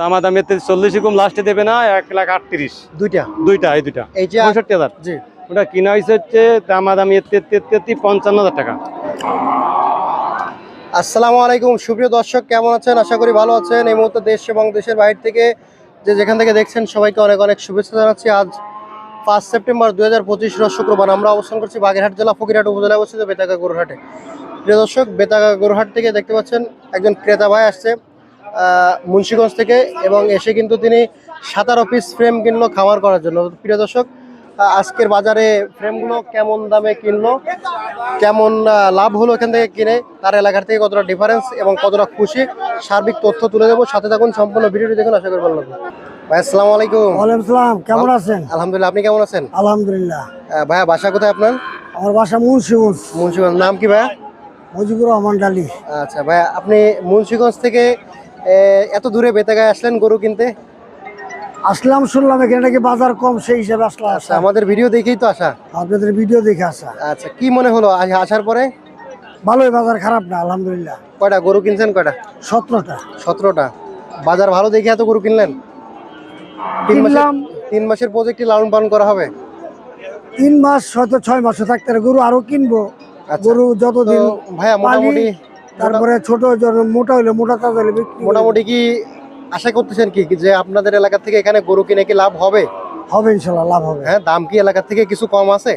দামাদামি চল্লিশ কম লাস্টে দেবে না এক লাখ আটত্রিশ। দুইটা? দুইটা এই দুইটা। পঁয়ষট্টি হাজার। জি। ওটা কিনা হয়েছে হচ্ছে দামাদামি তেত্রিশ পঞ্চান্ন হাজার টাকা। আসসালামু আলাইকুম সুপ্রিয় দর্শক কেমন আছেন? আশা করি ভালো আছেন। এই মুহূর্তে দেশ এবং দেশের বাইরে থেকে যে যেখান থেকে দেখছেন সবাইকে অনেক অনেক শুভেচ্ছা জানাচ্ছি। আজ পাঁচ সেপ্টেম্বর দুই হাজার পঁচিশ শুক্রবার আমরা অবস্থান করছি বাগেরহাট জেলা ফকিরহাট উপজেলায় অবস্থিত বেতাগা গরুহাটে। প্রিয় দর্শক বেতাগা গরুহাট থেকে দেখতে পাচ্ছেন একজন ক্রেতা ভাই আসছে। মুন্সিগঞ্জ থেকে এবং এসে কিন্তু তিনি সাতারো পিস ফ্রেম কিনলো খামার করার জন্য। প্রিয় দর্শক আজকের বাজারে ফ্রেমগুলো কেমন দামে কিনলো? কেমন লাভ হলো এখান থেকে কিনে? তার এলাকার থেকে কতটা ডিফারেন্স এবং কতটা খুশি? সার্বিক তথ্য তুলে দেবো। সাথে থাকুন সম্পূর্ণ ভিডিওটি দেখুন আশা করি ভালো লাগবে। ভাই আসসালামু আলাইকুম। ওয়ালাইকুম সালাম কেমন আছেন? আলহামদুলিল্লাহ আপনি কেমন আছেন? আলহামদুলিল্লাহ। ভাইয়া বাসা কোথায় আপনার? আমার বাসা মুন্সিগঞ্জ। মুন্সিগঞ্জ নাম কি ভাইয়া? মুজিবুর রহমান ডালি। আচ্ছা ভাইয়া আপনি মুন্সিগঞ্জ থেকে এত দূরে বেতাগায় আসলেন গরু কিনতে? আসলাম শুনলাম এখানে নাকি বাজার কম সেই হিসাবে আসলাম আচ্ছা আমাদের ভিডিও দেখেই তো আসা। আপনাদের ভিডিও দেখে আসা। আচ্ছা কি মনে হলো আজ আসার পরে? ভালোই বাজার খারাপ না আলহামদুলিল্লাহ। কয়টা গরু কিনছেন কয়টা? সতেরোটা। সতেরোটা। বাজার ভালো দেখে এত গরু কিনলেন? তিন মাসের কিনলাম। তিন মাসের প্রজেক্টটি লালন পালন করা হবে? তিন মাস হয়তো ছয় মাসে থাকতে। গরু আরও কিনবো। আচ্ছা। গরু যতদিন ভাইয়া মোটামুটি তারপরে ছোট মোটা হলে মোটা তাজা করব। মোটামুটি কি আশা করতেছেন কি যে আপনাদের এলাকা থেকে এখানে গরু কিনে কি লাভ হবে? হবে ইনশাল্লাহ লাভ হবে। হ্যাঁ দাম কি এলাকা থেকে কিছু কম আছে?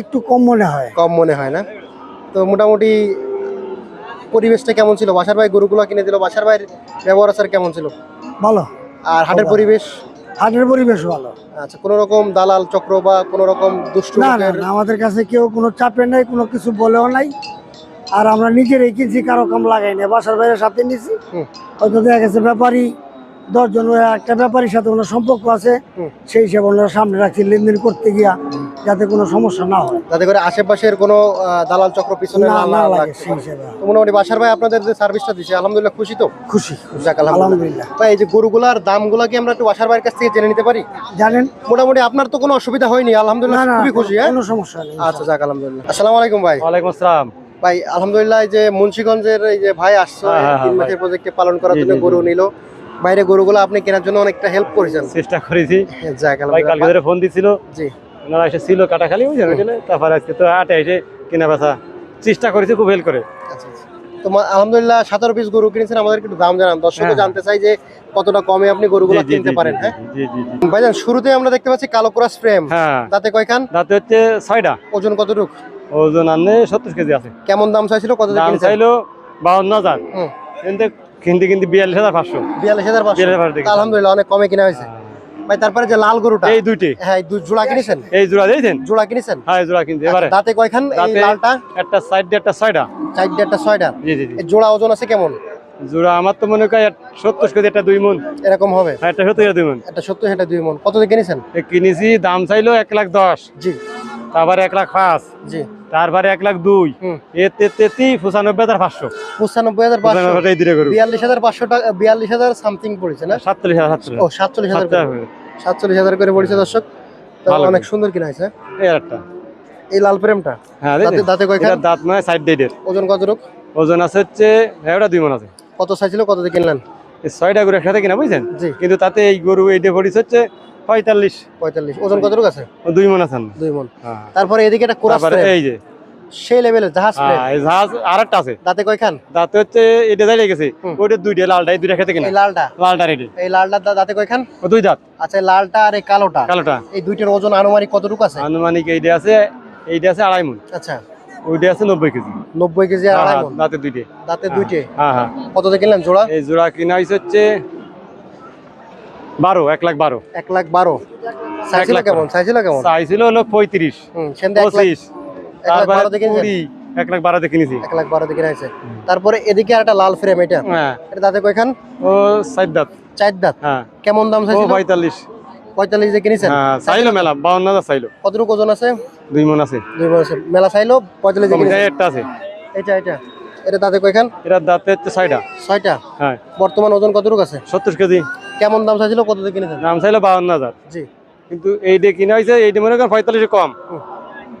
একটু কম মনে হয়। কম মনে হয় না? তো মোটামুটি পরিবেশটা কেমন ছিল? বাসার ভাই গরুগুলো কিনে দিল বাসার ভাইয়ের ব্যবহার আচার কেমন ছিল? ভালো। আর হাটের পরিবেশ? হাটের পরিবেশ ভালো। আচ্ছা কোনো রকম দালাল চক্র বা কোনো রকম দুষ্ট না, আমাদের কাছে কেউ কোনো চাপে নাই কোনো কিছু বলেও নাই। আর আমরা নিজেরাই কিনছি কারও কম লাগাই না বাসার বাইরে সাথে নিছি। হয়তো দেখা গেছে ব্যাপারী দশজন একটা ব্যাপারীর সাথে ওনার সম্পর্ক আছে সেই হিসাবে ওনারা সামনে রাখছি লেনদেন করতে গিয়া যাতে কোনো সমস্যা না হয়। যাতে করে আশেপাশের কোনো দালাল চক্র পিছনে না না লাগে সেই। হিসাবে। মোটামুটি বাসার ভাই আপনাদের যে সার্ভিসটা দিচ্ছে আলহামদুলিল্লাহ খুশি তো? খুশি আলহামদুলিল্লাহ। আলহামদুলিল্লাহ। ভাই এই যে গরুগুলার দামগুলা কি আমরা একটু বাসার ভাইয়ের কাছ থেকে জেনে নিতে পারি? জানেন? মোটামুটি আপনার তো কোনো অসুবিধা হয়নি আলহামদুলিল্লাহ খুবই খুশি হ্যাঁ? কোনো সমস্যা নেই। আচ্ছা যাক আলহামদুলিল্লাহ। আসসালামু আলাইকুম ভাই। ওয়ালাইকুম আসসালাম। ভাই আলহামদুলিল্লাহ যে মুন্সিগঞ্জের এই যে ভাই আসছো হ্যাঁ, হ্যাঁ, তিন হ্যাঁ, মাসের প্রজেক্টে পালন করার জন্য। গরু নিল। বাইরে গরুগুলো আপনি কেনার জন্য অনেকটা হেল্প করেছেন। চেষ্টা করেছি। যাক কালকে ধরে ফোন দিছিল। জি। ওনারা এসে ছিল কাটাখালি বুঝছেন? ওইখানে। তারপরে আজকে তো আটে এসে কেনা বেচা। চেষ্টা করেছি খুব হেল্প করে। আচ্ছা আচ্ছা। তো আলহামদুলিল্লাহ সতেরো পিস গরু কিনেছেন আমাদের একটু দাম জানান। দর্শকও। জানতে চাই যে কতটা কমে আপনি গরুগুলো জি, জি, কিনতে পারেন হ্যাঁ? জি জি জি। ভাইজান শুরুতে আমরা দেখতে পাচ্ছি কালো ক্রস ফ্রেম। তাতে কয়খান? তাতে হচ্ছে ছয়টা। ওজন কতটুক? ওজন আনলে সত্তর কেজি আছে। কেমন দাম চাইছিল? কত দাম চাইলো বাউন্ন হাজার। হুম। কিন্তু কিনতে কিনতে বিয়াল্লিশ হাজার পাঁচশো। বিয়াল্লিশ হাজার পাঁচশো। আলহামদুলিল্লাহ অনেক কমে কিনা হয়েছে। ভাই তারপরে যে লাল গরুটা। এই দুইটি। হ্যাঁ দুই জোড়া কিনেছেন? এই জোড়া দিয়েছেন? জোড়া কিনেছেন? হ্যাঁ জোড়া কিনতে এবারে দাঁতে কয়খান এই লালটা? একটা সাইড দিয়ে একটা ছয়টা। চারটে একটা ছয়টা। জি জি জি। এই জোড়া ওজন আছে কেমন? জোড়া আমার তো মনে হয় সত্তর কেজি একটা দুই মন। এরকম হবে? আর একটা সত্তর দুই মন। একটা সত্তর সেটা দুই মন। কত দিয়ে কিনেছেন? এ কিনেছি দাম চাইলো এক লাখ দশ। জি। তারপরে এক লাখ পাঁচ। জি। তারপরে এক লাখ দুই। হুম। তেতি পঁচানব্বই হাজার পাঁচশো। পঁচানব্বই হাজার পাঁচশো। বিয়াল্লিশ হাজার পাঁচশো টাকা বিয়াল্লিশ হাজার সামথিং পড়েছে না? সাতচল্লিশ হাজার সাতচল্লিশ। ও সাতচল্লিশ হাজার সাতচল্লিশ হাজার। করে পড়েছে দর্শক। অনেক সুন্দর কিনা হয়েছে। এই একটা। এই লাল প্রেমটা? হ্যাঁ দাঁতে নয় সাইড ওজন কতটুক ওজন আছে হচ্ছে দুই মন আছে। কত চাইছিল কত দিয়ে কিনলেন? এই ছয়টা গরু একসাথে কিনা বুঝছেন? জি। কিন্তু তাতে এই গরু এইটা পড়িস হচ্ছে পঁয়তাল্লিশ। পঁয়তাল্লিশ। ওজন কতটুক আছে? দুই মন আছে। না। দুই মন। হ্যাঁ। তারপরে এদিকে একটা কোরাস এই যে। সেই লেভেলের জাহাজ হ্যাঁ, জাহাজ আর একটা আছে। দাঁতে কয়খান? দাঁতে হচ্ছে এটা দাঁড়িয়ে গেছে। ওইটা দুইটা লালটা এই দুইটা খেতে কিনা? লালটা? লালটা রেডি এই লালটা দাঁতে কয়খান? ও দুই দাঁত। আচ্ছা লালটা আর এই কালোটা? কালোটা। এই দুইটার ওজন আনুমানিক কতটুকু আছে? আনুমানিক এইটা আছে এইটা আছে আড়াই মন। আচ্ছা। ওইটা আছে নব্বই কেজি। নব্বই কেজি আর আড়াই হ্যাঁ, মন? দাঁতে দুইটে। দাঁতে দুইটে? হ্যাঁ হ্যাঁ। কত দিয়ে কিনলেন জোড়া? এই জোড়া কিনা হচ্ছে বারো এক লাখ বারো। এক লাখ বারো। চাইছিল কেমন? চাইছিল কেমন? চাইছিল হলো পঁয়ত্রিশ। পঁচিশ। তারপরে? কুড়ি। এক লাখ বারোতে কিনেছি এক লাখ বারোতে কিনা হয়েছে তারপরে এদিকে আর একটা লাল ফ্রেম এটা? হ্যাঁ। এটা দাঁতে কয়খান? ও দাঁত। চার দাঁত। হ্যাঁ। কেমন দাম চাইছিল? পঁয়তাল্লিশ। পঁয়তাল্লিশ দিয়ে কিনেছেন হ্যাঁ চাইলো মেলা বাউন্ন হাজার চাইলো। কতটুকু ওজন আছে? দুই মন আছে। দুই মাস মেলা চাইলো পঁয়তাল্লিশ দিয়ে একটা আছে। এটা এটা। এটা দাঁতে কয়খান? এটার দাঁতে হচ্ছে ছয়টা। ছয়টা? হ্যাঁ। বর্তমান ওজন কতটুকু আছে? সত্তর কেজি। কেমন দাম চাইছিল কত দিয়ে কিনেছেন? দাম চাইলো বাউন্ন হাজার। জি। কিন্তু এই ডে কিনা হয়েছে এই ডে মনে করেন পঁয়তাল্লিশে কম। হুম।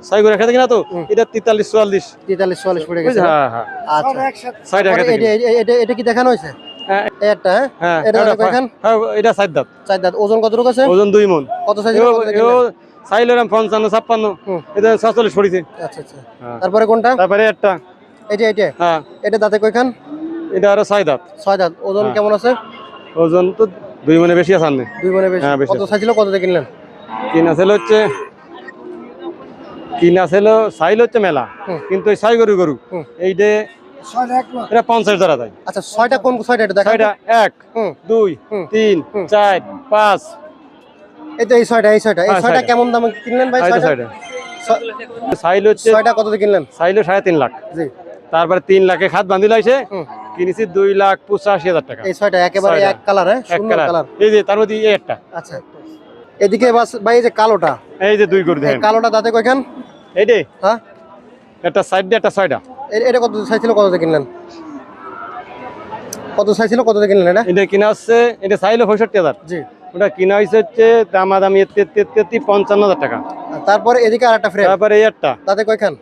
ছয় করে খেতে কিনা তো হুম। এটা তেতাল্লিশ চুয়াল্লিশ। তেতাল্লিশ চুয়াল্লিশ পড়ে গেছে হ্যাঁ হ্যাঁ। আচ্ছা। ছয় টাকা তারপরে এটা- এটা- এটা- এটা কি দেখানো হয়েছে? এই একটা এটা এটা কয়খান? এটা সাত দাঁত। চার দাঁত। ওজন কতটুকু আছে? ওজন দুই মন। কত সাইজ এও এও চাইলাম পঞ্চান্ন ছাপ্পান্ন। হুম। এটা সাতচল্লিশ পড়েছে। আচ্ছা আচ্ছা। হ্যাঁ। তারপরে কোনটা? তারপরে একটা। এইটা হ্যাঁ। এটা দাঁতে কয়খান? এটা আরও ছয় দাঁত। ছয় দাঁত। ওজন হ্যাঁ। কেমন আছে? ওজন তো দুই মনে বেশি আছে আনে দুই মনে বেশি? হ্যাঁ, বেশি কত আছে। সাইজ কত দিয়ে কিনলেন? কিনা ছিল হচ্ছে কিনা ছিল সাইল হচ্ছে মেলা। কিন্তু এই ছয় গরু গরু। এটা পঞ্চাশ ধরা যায়। আচ্ছা ছয়টা কোন ছয়টা এটা ছয়টা এক দুই তিন চার পাঁচ। এই তো এই ছয়টা এই ছয়টা। এই হ্যাঁ, ছয়টা। কেমন দামে কিনলেন ভাই এই তো ছয়টা। ছয়টা সাইল হচ্ছে ছয়টা কত দিয়ে কিনলেন? সাইল সাড়ে তিন লাখ। জি। তারপরে তিন লাখে খাত বান্ধি হুম। কিনেছি দুই লাখ পঁচাশি হাজার টাকা। এই ছয়টা একেবারে এক কালার হ্যাঁ? এক কালার। এই যে তার মধ্যে এই একটা। আচ্ছা। এদিকে বাস ভাই এই যে কালোটা। এই যে দুই গরু দেখেন। কালোটা দাঁতে কয়খান? এই যে হ্যাঁ? একটা সাইড দিয়ে একটা ছয়টা। এটা কত সাইজ ছিল কত কিনলেন? কত সাইজ ছিল কত কিনলেন এটা? এটা কিনা হচ্ছে এটা চাইলো পঁয়ষট্টি হাজার। জি। ওটা কিনা হয়েছে হচ্ছে দামাদামি তেত্রিশ পঞ্চান্ন হাজার টাকা। তারপরে এদিকে আর একটা ফ্রেম তারপরে এই একটা। দাঁতে কয়খান?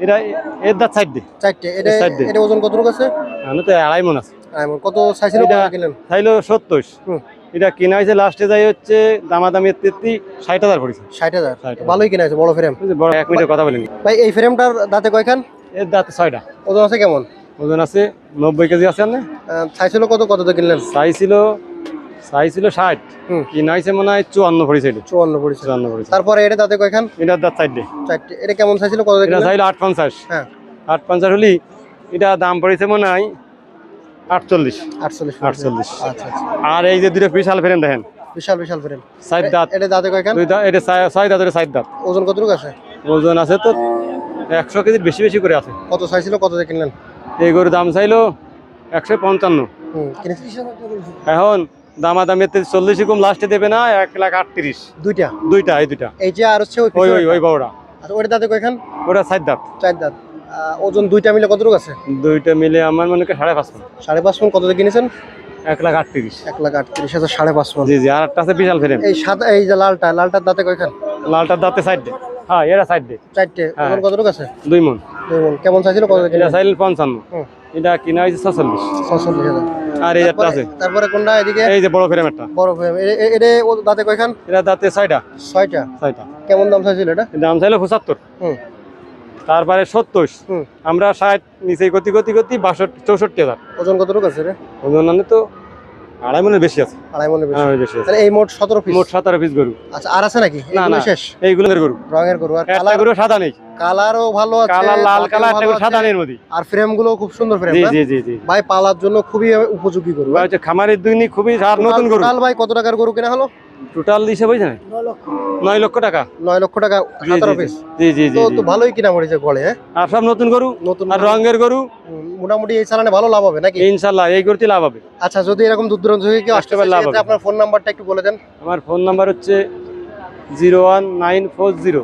এটা এর দাঁত সাইড দিয়ে। চারটে। এটা Side দিয়ে। এটা ওজন কতটুকু আছে? আমি তো আড়াই মন আছে। এমন কত সাইজ ছিল কত এটা- কিনলেন? চাইলো সত্তর। এটা কিনা হয়েছে লাস্টে যাই হচ্ছে দামাদামি তেত্রিশ ষাট হাজার পড়েছে। ষাট হাজার? 60,000 ভালোই কিনা আছে বড় ফ্রেম বড় এক মিনিটের কথা বলিনি। ভাই এই ফ্রেমটার দাঁতে কয়খান? এর দাঁত ছয়টা। ওজন আছে কেমন? ওজন আছে নব্বই কেজি আছে না? সাইজ ছিল কত? কত কিনলেন? সাইজ ছিল সাইজ ছিল ষাট। কিনা হয়েছে মনে হয় চুয়ান্ন পড়েছে এটা চুয়ান্ন পড়েছে চুয়ান্ন পড়েছে তারপরে এটা দাঁতে কয়খান? এটার দাঁত সাইড চারটে। এটা কেমন সাইজ ছিল? কত এটা চাইলো আট পঞ্চাশ হ্যাঁ। আট পঞ্চাশ হলি এটা দাম পড়েছে মনে হয় আটচল্লিশ। আটচল্লিশ আটচল্লিশ। আচ্ছা আচ্ছা। আর এই যে দুটো বিশাল ফ্রেম দেখেন। বিশাল বিশাল ফ্রেম সাইড দাঁত। এটা দাঁতে কয়খান? দুই দাঁত এটা ছয়- দাঁতের সাইড দাঁত। ওজন কতটুকু আছে? ওজন আছে তো একশো কেজির বেশি বেশি করে আছে। কত সাইজ ছিল? কত দিয়ে কিনলেন? এই গরুর দাম চাইলো একশো পঞ্চান্ন। এখন দামাদামি চল্লিশ কম লাস্টে দেবে না এক লাখ আটত্রিশ। দুইটা? দুইটা এই দুইটা। এই যে আর হচ্ছে ওই ওই ওই পিছনেরটা। আচ্ছা ওটা দাঁতে কয়খান ওটা সাইড দাঁত। চার দাঁত। ওজন দুইটা মিলে কতটুকু আছে? দুইটা মিলে আমার মনে হয় সাড়ে পাঁচ মণ। সাড়ে পাঁচ মন কত কিনেছেন? এক লাখ আটত্রিশ। এক লাখ আটত্রিশ হাজার সাড়ে পাঁচ মন। জি জি আর একটা আছে বিশাল ফ্রেম এই সাদা এই যে লালটা লালটার দাঁতে কয়খান লালটার দাঁতে সাইড দে হ্যাঁ এরা সাইড দে চারটে। হ্যাঁ। কতটুকু আছে? দুই মন। দুই মণ। কেমন চাইছিল কত চাইল পঞ্চান্ন। এটা কিনা হয়েছে ছচল্লিশ। ছচল্লিশ হাজার। আর এই একটা আছে। তারপরে- কোনটা? এদিকে? এই যে বড় ফ্রেম একটা। বড় ফ্রেম। এটা ও দাঁতে কয়খান? এটা দাঁতে ছয়টা। ছয়টা। ছয়টা। কেমন দাম চাইছিল এটা? দাম চাইলো পঁচাত্তর। হুম। তারপরে সত্তর। আমরা ষাট নিচে গতি গতি গতি বাষট্টি চৌষট্টি হাজার। ওজন রকম আছে রে? ওজন মানে তো আড়াই মনের বেশি আছে। আড়াই মনের বেশি। আছে। এই মোট সতেরো পিস মোট সাতারো পিস গরু। আচ্ছা আর আছে নাকি? না, এগুলো না। শেষ? এইগুলো গরু। রঙের গরু। আর কালার গরু সাদা নেই। কালারও ভালো আছে কালার লাল কালার একটা সাদা নেই মধ্যে। আর ফ্রেমগুলো খুব সুন্দর ফ্রেম জি জি জি জি। ভাই পালার জন্য খুবই উপযোগী গরু ভাই হচ্ছে খামারের দুই খুবই আর নতুন গরু। কাল ভাই কত টাকার গরু কেনা হলো? টোটাল হিসেবে বুঝছেন? নয় লক্ষ। টাকা। নয় লক্ষ টাকা জি জি জি। তো ভালোই কিনা পড়েছে গড়ে হ্যাঁ? আর সব নতুন গরু? নতুন আর। রঙের গরু? মোটামুটি এই চালানে ভালো লাভ হবে নাকি? ইনশাল্লাহ এই গরুতে লাভ হবে। আচ্ছা যদি এরকম দূর দূরান্ত থেকে কেউ আসতে পারে লাভ হবে। আপনার ফোন নাম্বারটা একটু বলে দেন। আমার ফোন নাম্বার হচ্ছে zero one nine four zero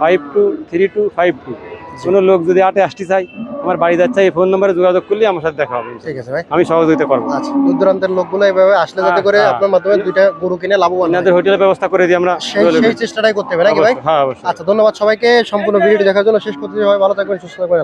five two three two five two কোনো লোক যদি আটে আসতে চাই আমার বাড়ি যাচ্ছে এই ফোন নম্বরে যোগাযোগ করলে আমার সাথে দেখা হবে ঠিক আছে ভাই। আমি সহযোগিতা করব আচ্ছা দূর দূরান্তের লোকগুলো এইভাবে আসলে যাতে করে হ্যাঁ। আপনার মাধ্যমে দুইটা গরু কিনে লাভবান। আপনাদের হোটেলের ব্যবস্থা করে দিই আমরা সেই চেষ্টাটাই করতে হবে নাকি ভাই? হ্যাঁ অবশ্যই। আচ্ছা ধন্যবাদ সবাইকে। সম্পূর্ণ ভিডিওটি দেখার জন্য শেষ করতে হবে ভালো থাকবেন সুস্থ থাকবেন।